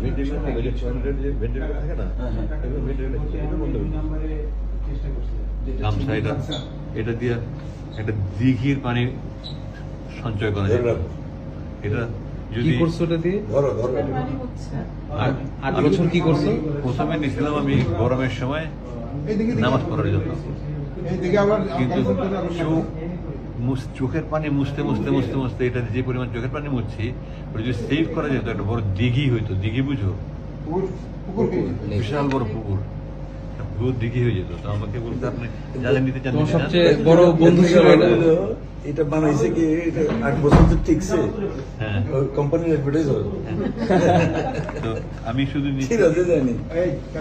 Ventilation থাকে না হ্যাঁ, হ্যাঁ। এটা হয়ে এটা এটা দিয়ে একটা দিঘির পানি সঞ্চয় করা যায়। এটা যদি করছ ওটা দিয়ে? ধরো ধরো। আর- আট আমি বছর কি করছ? প্রথমে নিয়েছিলাম আমি গরমের সময় নামাজ পড়ার জন্য। কিন্তু চোখের পানি মুছতে মুছতে মুছতে মুছতে এটা যে পরিমাণ চোখের পানি মুছছি ওটা যদি সেভ করা যেত একটা বড় দিঘি হইতো দিঘি বুঝো? বিশাল বড় পুকুর। দিঘি হয়ে যেত। তো আমাকে বলতে আপনি যা যা নিতে চান তোমার নিতে চান। সবচেয়ে বড় বন্ধু এটা এটা। বানাইছে কি? আট বছর তো ঠিকছে হ্যাঁ। কোম্পানির অ্যাডভার্টাইজ হবে তো আমি শুধু নিচ্ছি জানি।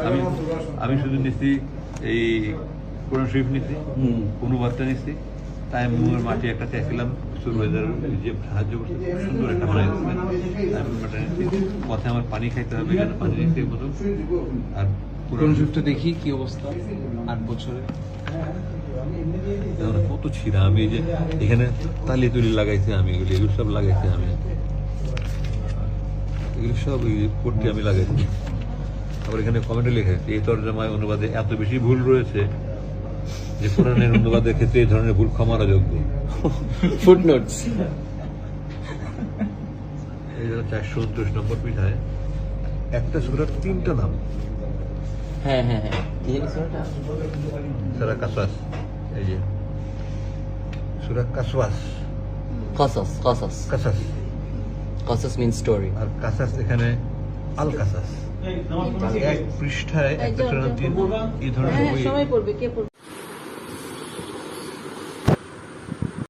আমি আমি শুধু নিচ্ছি এই কোরআন শরীফ নিচ্ছি হুম। অনুবাদটা নিচ্ছি। তাই মুয়ের মাটি একটা চাইছিলাম সুরবাজার যে সাহায্য করছে খুব সুন্দর একটা বানাই আমি পথে আমার পানি খাইতে হবে এখানে পানি এই মতো আর কোরআন শিফটে দেখি কি অবস্থা? আট বছরে। কত ছিঁড়া। আমি যে এখানে তালি তুলি লাগাইছি আমি এগুলি এগুলো সব লাগাইছি আমি। এগুলো সব পট্টি আমি লাগাইছি। আবার এখানে কমেন্টে লেখা আছে এই তর্জমায় অনুবাদে এত বেশি ভুল রয়েছে। যে কোরআনের অনুবাদের ক্ষেত্রে এই ধরনের ভুল ক্ষমার যোগ্য ফুটনোটস এই যারা চারশো উনত্রিশ নম্বর পিঠায় একটা সুরার তিনটা নাম। হ্যাঁ হ্যাঁ হ্যাঁ। সারা এই যে। সুরা কাসওয়াস। কসস কসস কাসাস কসস মিন স্টোরি আর কাসাস এখানে আল কাসাস এক পৃষ্ঠায় একটা সুরার তিন এই ধরনের হ্যাঁ বই